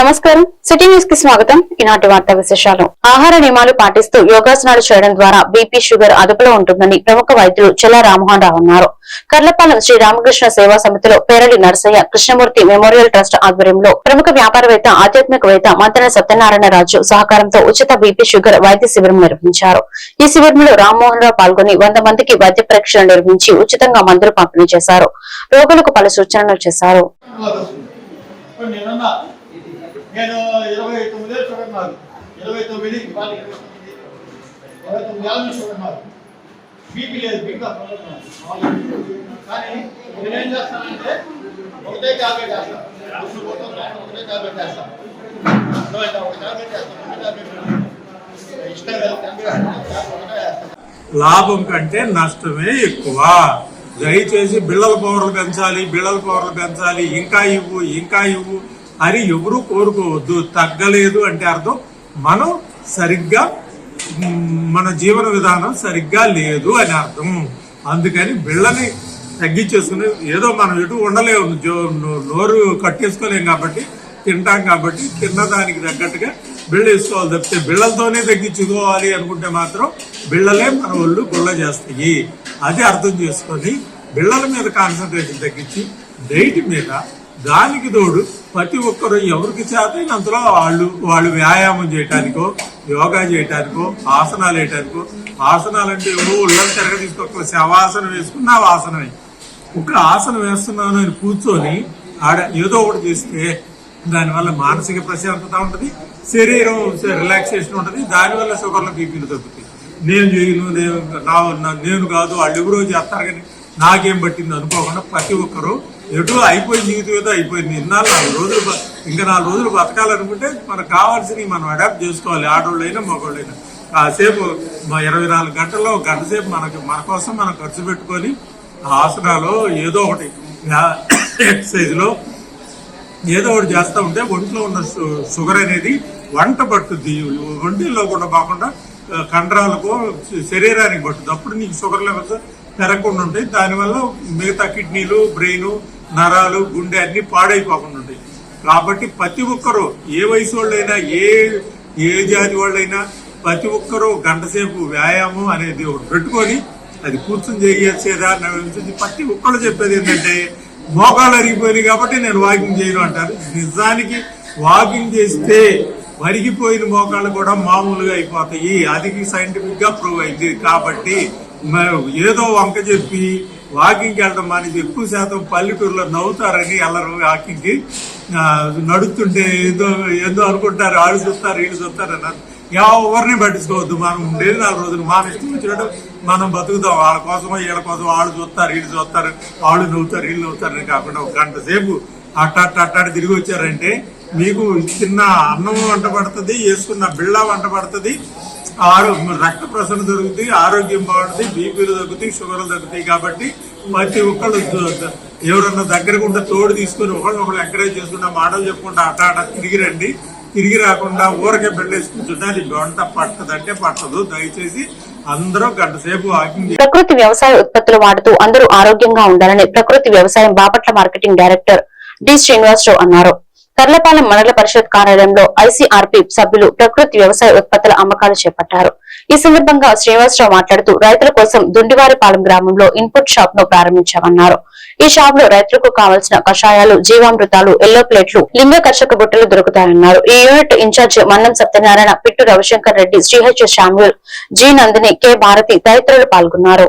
నమస్కారం. సిటీ న్యూస్కి స్వాగతం. ఈనాటి వార్తా విశేషాలు. ఆహార నియమాలు పాటిస్తూ యోగాసనాలు చేయడం ద్వారా బీపీ షుగర్ అదుపులో ఉంటుందని ప్రముఖ వైద్యులు చెల్ల రామ్మోహన్ రావు అన్నారు. కర్లపాలెం శ్రీ రామకృష్ణ సేవా సమితిలో పేరడి నరసయ్య కృష్ణమూర్తి మెమోరియల్ ట్రస్ట్ ఆధ్వర్యంలో ప్రముఖ వ్యాపారవేత్త ఆధ్యాత్మికవేత్త మంతన సత్యనారాయణ రాజు సహకారంతో ఉచిత బీపీ షుగర్ వైద్య శిబిరం నిర్వహించారు. ఈ శిబిరంలో రామ్మోహన్ రావు పాల్గొని వంద మందికి వైద్య పరీక్షలు నిర్వహించి ఉచితంగా మందులు పంపిణీ చేశారు. రోగులకు పలు సూచనలు చేశారు ఇప్పుడు నేనన్నా నేను ఇరవై తొమ్మిది ఏళ్ళు చూడన్నారు ఇరవై ఇరవై తొమ్మిది ఏళ్ళ నుంచి బీపీ లేదు బీపీ కానీ నేనేం చేస్తానంటే ఒకటే టాబ్లెట్ వేస్తాను ఒకటే టాబ్లెట్ వేస్తాను ఒక టాబ్లెట్ వేస్తాను ఒక టాబ్లెట్ ఇష్టం లాభం కంటే నష్టమే ఎక్కువ. దయచేసి బిళ్ళల పవర్లు పెంచాలి బిళ్ళల పవర్లు పెంచాలి. ఇంకా ఇవ్వు ఇంకా ఇవ్వు అని ఎవరు కోరుకోవద్దు. తగ్గలేదు అంటే అర్థం మనం సరిగ్గా మన జీవన విధానం సరిగ్గా లేదు అని అర్థం. అందుకని బిళ్ళని తగ్గించేసుకుని ఏదో మనం ఎటు ఉండలేము. నోరు కట్టేసుకోలేం కాబట్టి తింటాం కాబట్టి తిన్నదానికి తగ్గట్టుగా బిళ్ళ వేసుకోవాలి తప్పితే బిళ్ళలతోనే తగ్గించుకోవాలి అనుకుంటే మాత్రం బిళ్ళలే మన ఒళ్ళు గుల్ల చేస్తాయి. అది అర్థం చేసుకొని బిళ్ళల మీద కాన్సన్ట్రేషన్ తగ్గించి డైట్ మీద దానికి తోడు ప్రతి ఒక్కరు ఎవరికి చేతైనంతలో వాళ్ళు వాళ్ళు వ్యాయామం చేయటానికో యోగా చేయటానికో ఆసనాలు వేయటానికో ఆసనాలు అంటే ఏవో ఒళ్ళని తిరగ తీసుకోక శవాసనం వేసుకున్న ఆసనమే ఒక ఆసనం వేస్తున్నాను అని కూర్చొని ఆడ ఏదో ఒకటి చేస్తే దానివల్ల మానసిక ప్రశాంతత ఉంటుంది శరీరం రిలాక్సేషన్ ఉంటుంది దానివల్ల షుగర్ల బీపీలు తగ్గుతాయి. నేను చేయను నేను నా- నేను కాదు వాళ్ళు ఎవరో చేస్తారు కానీ నాకేం పట్టింది అనుకోకుండా ప్రతి ఒక్కరూ ఎటు అయిపోయి జీవితం ఏదో అయిపోయింది. ఇన్నాళ్ళు నాలుగు రోజులు ఇంకా నాలుగు రోజులు బతకాలనుకుంటే మనకు కావాల్సినవి మనం అడాప్ట్ చేసుకోవాలి. ఆడోళ్ళైనా మగోళ్ళైనా. కాసేపు మా ఇరవై నాలుగు గంటల్లో ఒక గంట సేపు మనకి మన కోసం మనం ఖర్చు పెట్టుకొని ఆసనాలు ఏదో ఒకటి ఎక్సర్సైజ్లో ఏదో ఒకటి చేస్తూ ఉంటే ఒంట్లో ఉన్న షుగర్ అనేది వంట పట్టుద్ది ఒంటిల్లో కూడా కాకుండా కండరాలకు శరీరానికి పట్టుద్ది. అప్పుడు నీకు షుగర్ లెవెల్స్ పెరగకుండా ఉంటాయి. దానివల్ల మిగతా కిడ్నీలు బ్రెయిన్ నరాలు గుండె అన్ని పాడైపోకుండా ఉంటాయి. కాబట్టి ప్రతి ఒక్కరూ ఏ వయసు వాళ్ళైనా ఏ ఏ జాతి వాళ్ళైనా ప్రతి ఒక్కరూ గంట సేపు వ్యాయామం అనేది ఒకటి పెట్టుకొని అది కూర్చొని చేయొచ్చేదా నడిపించేది ప్రతి ఒక్కరు చెప్పేది ఏంటంటే మోకాలు అరిగిపోయినాయి కాబట్టి నేను వాకింగ్ చేయను అంటారు. నిజానికి వాకింగ్ చేస్తే వరిగిపోయిన మోకాళ్ళు కూడా మామూలుగా అయిపోతాయి. అది సైంటిఫిక్గా ప్రూవ్ అయింది. కాబట్టి ఏదో వంక చెప్పి వాకింగ్కి వెళ్ళడం మానేసి ఎక్కువ శాతం పల్లెటూరులో నవ్వుతారని వెళ్ళరు వాకింగ్కి నడుస్తుంటే ఏదో ఏదో అనుకుంటారు ఆడు చూస్తారు వీళ్ళు చూస్తారు అన్నారు. ఎవరిని పట్టించుకోవద్దు మనం ఉండేది నాలుగు రోజులు. మన ఇష్టం వచ్చినట్టు మనం బతుకుతాం. వాళ్ళ కోసం వీళ్ళ కోసం వాళ్ళు చూస్తారు వీళ్ళు చూస్తారు వాళ్ళు నవ్వుతారు వీళ్ళు నవ్వుతారని కాకుండా ఒక గంట సేపు అట్ట అట్ట తిరిగి వచ్చారంటే మీకు చిన్న అన్నం వంట పడుతుంది వేసుకున్న బిళ్ళ వంట పడుతుంది ఆరో రక్త ప్రసరణ దొరుకుతాయి ఆరోగ్యం బాగుంటుంది బీపీలు తగ్గుతాయి షుగర్లు తగ్గుతాయి కాబట్టి ప్రతి ఒక్కళ్ళు ఎవరన్నా దగ్గరకుండా తోడు తీసుకొని ఒకళ్ళు ఒకళ్ళు ఎంకరేజ్ చేసుకుంటా మాటలు చెప్పుకుంటా అట్ట అట తిరిగి రండి. తిరిగి రాకుండా ఊరకే బిళ్ళేసుకుంటుంటే అది వంట పట్టదంటే పట్టదు. దయచేసి అందరూ గంట సేపు ప్రకృతి వ్యవసాయ ఉత్పత్తులు వాడుతూ అందరూ ఆరోగ్యంగా ఉండాలని ప్రకృతి వ్యవసాయం Bapatla marketing director D Srinivasarao అన్నారు. తర్లపాలెం మండల పరిషత్ కార్యాలయంలో ఐసీఆర్పీ సభ్యులు ప్రకృతి వ్యవసాయ ఉత్పత్తుల అమ్మకాలు చేపట్టారు. ఈ సందర్భంగా శ్రీనివాసరావు మాట్లాడుతూ రైతుల కోసం దుండివారిపాలెం గ్రామంలో ఇన్పుట్ షాప్ను ప్రారంభించామన్నారు. ఈ షాప్లో రైతులకు కావలసిన కషాయాలు జీవామృతాలు ఎల్లో ప్లేట్లు లింగ కర్షక బుట్టలు దొరుకుతాయన్నారు. ఈ unit in charge Mannam Satyanarayana Pittu Ravishankar Reddy శ్రీహెచ్ Samuel G Nandini K Bharati తదితరులు పాల్గొన్నారు.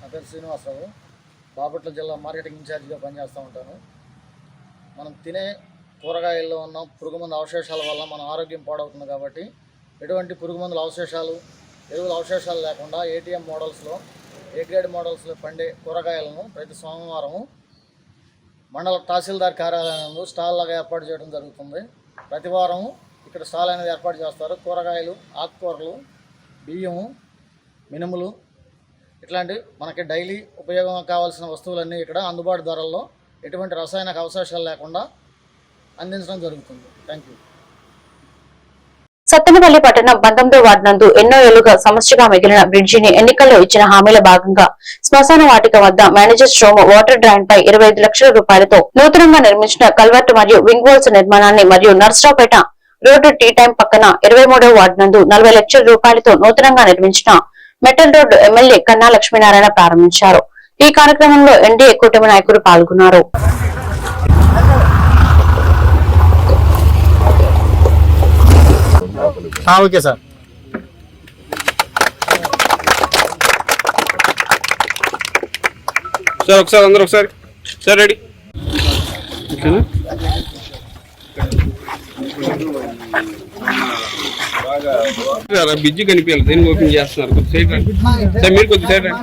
నా పేరు శ్రీనివాసరావు. బాపట్ల జిల్లా మార్కెటింగ్ ఇన్ఛార్జిగా పనిచేస్తూ ఉంటాను. మనం తినే కూరగాయల్లో ఉన్న పురుగుమందు అవశేషాల వల్ల మన ఆరోగ్యం పాడవుతుంది కాబట్టి ఎటువంటి పురుగు మందుల అవశేషాలు ఎరువుల అవశేషాలు లేకుండా ఏటీఎం మోడల్స్లో ఏ గ్రేడ్ మోడల్స్లో పండే కూరగాయలను ప్రతి సోమవారం మండల తహసీల్దార్ కార్యాలయంలో స్టాల్ లాగా ఏర్పాటు చేయడం జరుగుతుంది. ప్రతి వారం ఇక్కడ స్టాల్ అనేది ఏర్పాటు చేస్తారు. కూరగాయలు ఆకుకూరలు బియ్యము మినుములు ఇట్లాంటి మనకి డైలీ ఉపయోగం కావాల్సిన వస్తువులన్నీ ఇక్కడ అందుబాటు ధరల్లో ఎటువంటి రసాయన అవశేషాలు లేకుండా అందించడం జరుగుతుంది. థ్యాంక్ యూ సత్తెనపల్లి పట్టణం పంతొమ్మిదో వార్డు నందు ఎన్నో ఏళ్ళుగా సమస్యగా మిగిలిన బ్రిడ్జిని ఎన్నికల్లో ఇచ్చిన హామీల భాగంగా శ్మశాన వాటిక వద్ద మేనేజర్ స్ట్రోమ్ వాటర్ డ్రాయిన్ పై ఇరవై ఐదు లక్షల రూపాయలతో నూతనంగా నిర్మించిన కల్వర్ట్ మరియు వింగ్ వాల్స్ నిర్మాణాన్ని మరియు నర్సరావుపేట రోడ్డు టీ టైం పక్కన ఇరవై మూడవ వార్డు నందు నలభై లక్షల రూపాయలతో నూతనంగా నిర్మించిన మెటల్ రోడ్డు ఎమ్మెల్యే కన్నా లక్ష్మీనారాయణ ప్రారంభించారు. ఈ కార్యక్రమంలో ఎన్డీఏ కూటమి నాయకులు పాల్గొన్నారు. Okay sir. సార్ ఒకసారి అందరూ ఒకసారి. Sir ready. ఓకేనా? బిజ్జి కనిపించాలి. దేన్ని ఓపెన్ చేస్తున్నారు? కొద్ది సైడ్ రండి. సార్ మీరు కొద్ది సైడ్ రండి.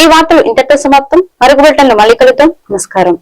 ఈ వార్తలు ఇంతటితో సమాప్తం. మరొక బిడ్డలను మళ్ళీ కలుద్దాం. నమస్కారం.